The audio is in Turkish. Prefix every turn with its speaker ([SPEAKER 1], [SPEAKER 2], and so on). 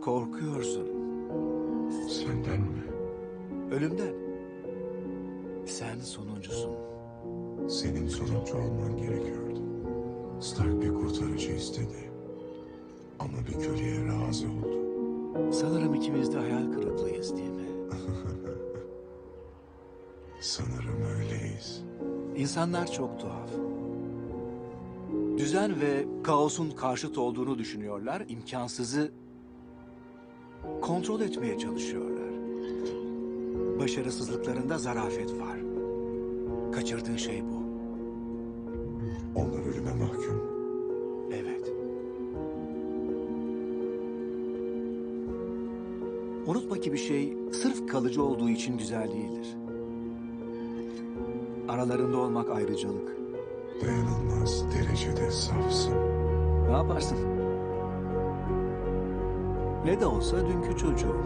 [SPEAKER 1] Korkuyorsun.
[SPEAKER 2] Senden mi?
[SPEAKER 1] Ölümden. Sen sonuncusun.
[SPEAKER 2] Senin sonuncu olman gerekiyordu. Stark bir kurtarıcı istedi. Ama bir köleye razı oldu.
[SPEAKER 1] Sanırım ikimiz de hayal kırıklığıyız değil mi?
[SPEAKER 2] Sanırım öyleyiz.
[SPEAKER 1] İnsanlar çok tuhaf. Düzen ve kaosun karşıt olduğunu düşünüyorlar, imkansızı kontrol etmeye çalışıyorlar. Başarısızlıklarında zarafet var. Kaçırdığın şey bu.
[SPEAKER 2] Onlar ölüme mahkum.
[SPEAKER 1] Evet. Unutma ki bir şey sırf kalıcı olduğu için güzel değildir. Aralarında olmak ayrıcalık.
[SPEAKER 2] Dayanılmaz derecede safsın.
[SPEAKER 1] Ne yaparsın? Ne de olsa dünkü çocuğum.